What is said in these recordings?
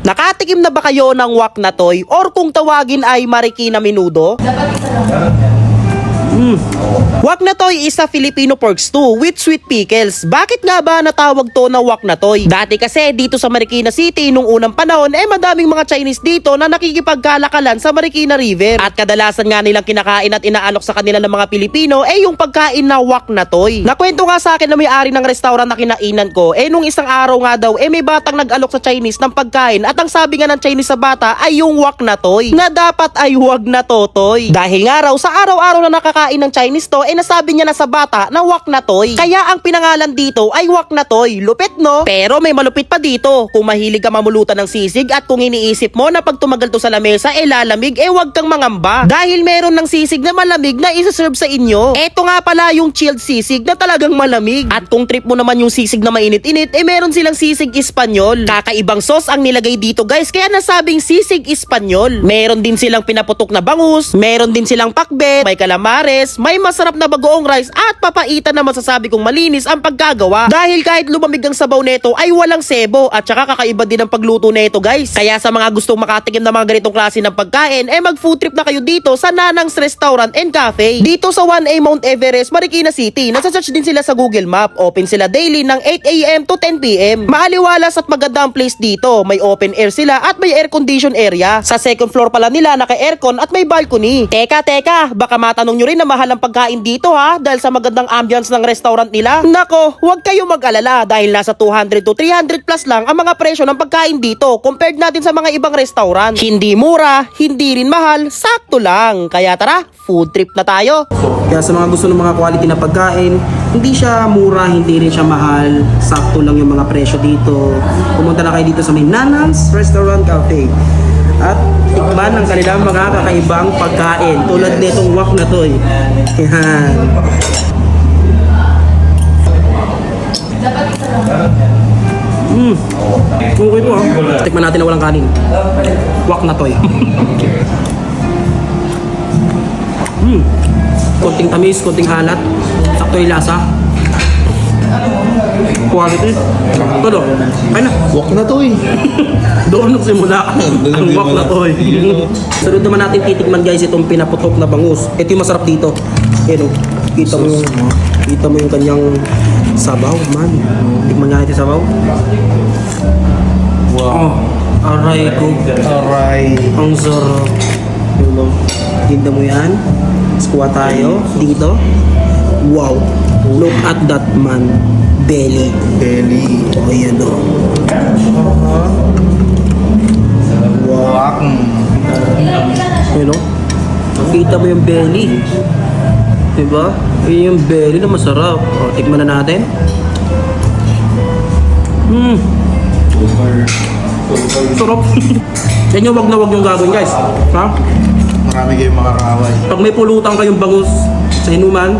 Nakatikim na ba kayo ng wak na toy or kung tawagin ay marikina minudo? Mm. Wak na toy is a Filipino pork stew with sweet pickles. Bakit nga ba natawag to na wak na toy? Dati kasi dito sa Marikina City nung unang panahon eh madaming mga Chinese dito na nakikipagkalakalan sa Marikina River. At kadalasan nga nilang kinakain at inaalok sa kanila ng mga Pilipino eh yung pagkain na wak na toy. Nakwento nga sa akin na may-ari ng restaurant na kinainan ko eh nung isang araw nga daw eh may batang nag-alok sa Chinese ng pagkain at ang sabi nga ng Chinese sa bata ay yung wak na toy na dapat ay wag na totoy. Dahil nga raw sa araw-araw na nakakain ng Chinese to eh nasabi niya na sa bata na wak na toy. Kaya ang pinangalan dito ay wak na toy. Lupit no? Pero may malupit pa dito. Kung mahilig ka mamulutan ng sisig at kung iniisip mo na pag tumagal to sa lamesa eh lalamig eh wag kang mangamba. Dahil meron ng sisig na malamig na isa-serve sa inyo. Eto nga pala yung chilled sisig na talagang malamig. At kung trip mo naman yung sisig na mainit-init eh meron silang sisig Espanyol. Kakaibang sauce ang nilagay dito guys kaya nasabing sisig Espanyol. Meron din silang pinaputok na bangus, meron din silang pakbet, may calamares, may masarap na bagoong rice at papaitan na masasabi kong malinis ang pagkagawa. Dahil kahit lumamig ang sabaw neto ay walang sebo at saka kakaiba din ang pagluto neto guys. Kaya sa mga gustong makatikim ng mga ganitong klase ng pagkain eh mag food trip na kayo dito sa Nanang's Restaurant and Cafe. Dito sa 1A Mount Everest, Marikina City. Nasa-search din sila sa Google Map. Open sila daily ng 8am to 10pm. Maaliwalas at maganda ang place dito. May open air sila at may air condition area. Sa second floor pala nila naka-aircon at may balcony. Teka, teka, baka matanong nyo rin na mahal ang pagkain dito ha dahil sa magandang ambience ng restaurant nila. Nako, huwag kayo mag-alala dahil nasa 200 to 300 plus lang ang mga presyo ng pagkain dito compared natin sa mga ibang restaurant. Hindi mura, hindi rin mahal, sakto lang. Kaya tara, food trip na tayo. Kaya sa mga gusto ng mga quality na pagkain, hindi siya mura, hindi rin siya mahal. Sakto lang yung mga presyo dito. Pumunta na kayo dito sa may Nanang's Restaurant Cafe. At tikman ang kanilang mga kakaibang pagkain. Tulad nitong wak na to eh. Yan. Mm. Okay po ah. Tikman natin na walang kanin. Wak na toy. mm. Konting tamis, konting halat. Sakto yung lasa. Quality. Todo. Ay na. Walk na to eh. Doon nagsimula ang wak na nagsimula. toy. Sunod naman natin titikman guys itong pinaputok na bangus. Ito yung masarap dito. Yan o. Kita mo kita mo yung kanyang sabaw man. Tikman nga natin sabaw. Oh, aray ko. Aray. Ang sarap. Tinda mo yan. Squat tayo. Dito. Wow. Look at that man. Belly. Belly. Oh, yan o. Walk. Yun o. Kita mo yung belly. Diba? Yun yung belly na masarap. O, tikman na natin. Hmm. Sarap. Yan yung wag na wag yung gagawin guys. Ha? Marami kayong makakaaway. Pag may pulutan kayong bangus sa inuman,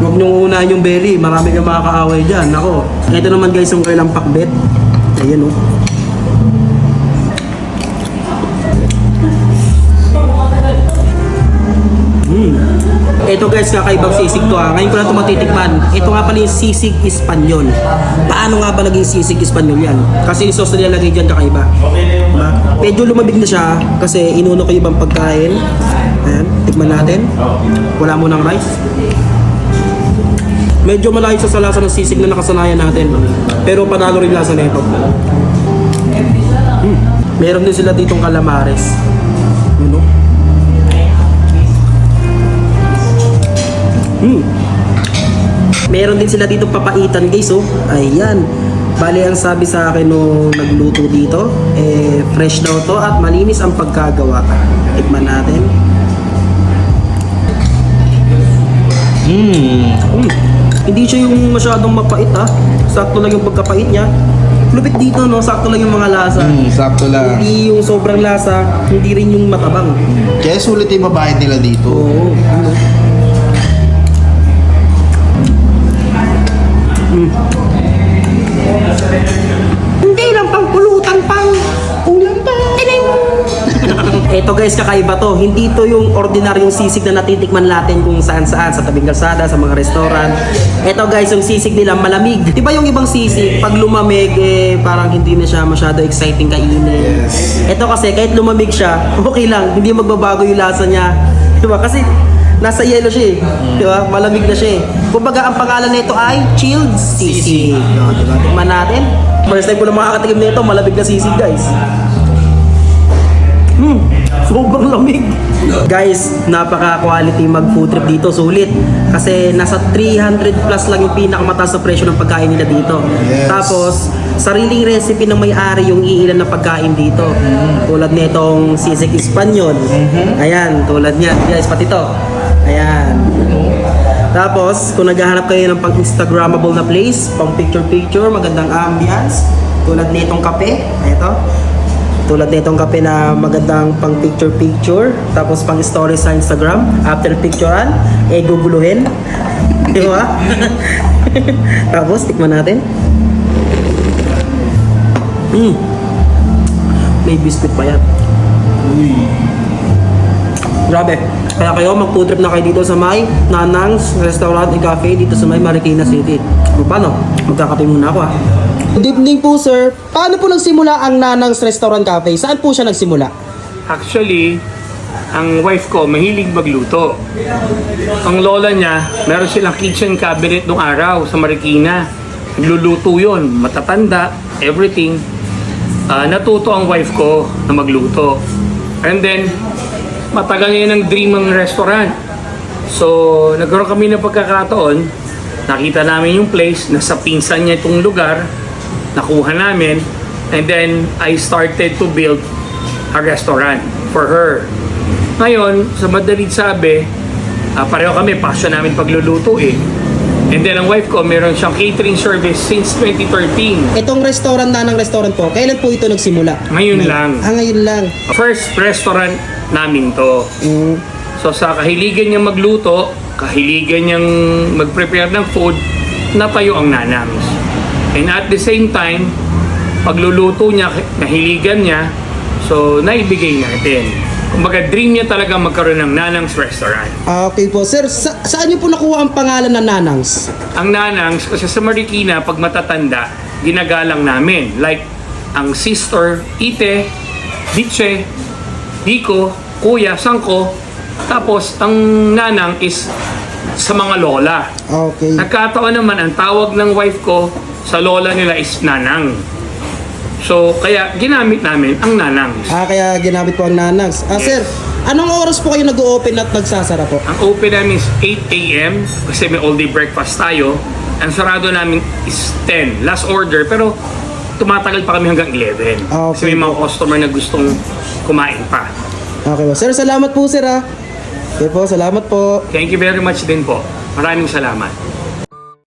huwag niyong unahin yung belly. Marami kayong makakaaway dyan. Ako. Ito naman guys yung kailang pakbet. Ayan o. Hmm. Ito guys, kakaibang sisig to ha. Ngayon ko lang ito matitikman. Ito nga pala yung sisig Espanyol. Paano nga ba naging sisig Espanyol yan? Kasi yung sauce na nilalagay dyan kakaiba. Diba? Medyo lumabig na siya kasi inuno ko yung ibang pagkain. Ayan, tikman natin. Wala mo ng rice. Medyo malayo sa lasa ng sisig na nakasanayan natin. Pero panalo rin lasa nito. Hmm. Meron din sila ditong calamares. Yun o. Hmm. Meron din sila dito papaitan guys oh. Ayan. Bali ang sabi sa akin nung nagluto dito, eh fresh daw to at malinis ang pagkagawa. Tikman natin. Hmm. Hmm. Hindi siya yung masyadong mapait ha. Sakto lang yung pagkapait niya. Lupit dito no, sakto lang yung mga lasa. Hmm, sakto lang. Hindi yung sobrang lasa, hindi rin yung matabang. Kaya sulit yung babayad nila dito. Oo. Ano? Mm. Ito guys, kakaiba to. Hindi to yung ordinaryong sisig na natitikman natin kung saan saan, sa tabing kalsada, sa mga restaurant. Ito guys, yung sisig nila malamig. Di ba yung ibang sisig, pag lumamig, eh, parang hindi na siya masyado exciting kainin. Yes. Ito kasi, kahit lumamig siya, okay lang. Hindi magbabago yung lasa niya. Di ba? Kasi nasa yelo siya eh. Di ba? Malamig na siya eh. Kumbaga, ang pangalan nito ay chilled sisig. O, di ba? Tikman natin. First time ko lang makakatikim nito, malamig na sisig guys. Hmm, sobrang lamig. Guys, napaka-quality mag-food trip dito, sulit. Kasi nasa 300 plus lang yung pinakamataas na presyo ng pagkain nila dito. Yes. Tapos, sariling recipe ng may-ari yung iilan na pagkain dito. Tulad nitong sisig Espanyol. Ayan, tulad niyan. Guys, pati to. Ayan. Tapos, kung naghahanap kayo ng pang Instagrammable na place, pang picture-picture, magandang ambience, tulad nitong kape, ito. Tulad nitong kape na magandang pang picture-picture, tapos pang story sa Instagram, after picturean, eh guguluhin. Di ba? tapos, tikman natin. Mm. May biscuit pa yan. Grabe. Kaya kayo mag-food trip na kayo dito sa may Nanang's Restaurant and Cafe dito sa may Marikina City. Paano? Magkakape muna ako ah. Good evening po sir. Paano po nagsimula ang Nanang's Restaurant Cafe? Saan po siya nagsimula? Actually, ang wife ko mahilig magluto. Ang lola niya, meron silang kitchen cabinet nung araw sa Marikina. Nagluluto yon, matatanda, everything. Ah, natuto ang wife ko na magluto. And then, matagal niya ng dream ang restaurant. So, nagkaroon kami ng pagkakataon, nakita namin yung place, nasa pinsan niya itong lugar, nakuha namin, and then I started to build a restaurant for her. Ngayon, sa madalit sabi, ah, pareho kami, passion namin pagluluto eh. And then ang wife ko, meron siyang catering service since 2013. Itong restaurant na ng restaurant po, kailan po ito nagsimula? Ngayon lang. Ah, ngayon lang. First restaurant namin to. Mm. So sa kahiligan niyang magluto, kahiligan niyang mag-prepare ng food, natayo ang nanams. And at the same time, pagluluto niya, nahiligan niya, so naibigay natin. Kumbaga dream niya talaga magkaroon ng Nanang's Restaurant. Ah, Okay po. Sir, sa- saan niyo po nakuha ang pangalan ng Nanang's? Ang Nanang's, kasi sa Marikina, pag matatanda, ginagalang namin. Like, ang sister, ite, bitche, biko, kuya, sangko. Tapos, ang nanang is sa mga lola. Okay. Nagkataon naman, ang tawag ng wife ko sa lola nila is nanang. So, kaya ginamit namin ang nanang's. Ah, kaya ginamit po ang Nanang's. Ah, sir, anong oras po kayo nag-open at nagsasara po? Ang open namin is 8 a.m. kasi may all-day breakfast tayo. Ang sarado namin is 10. Last order, pero tumatagal pa kami hanggang 11. Ah, Kasi okay may mga customer na gustong kumain pa. Okay po. Sir, salamat po, sir, ah. Okay po, salamat po. Thank you very much din po. Maraming salamat.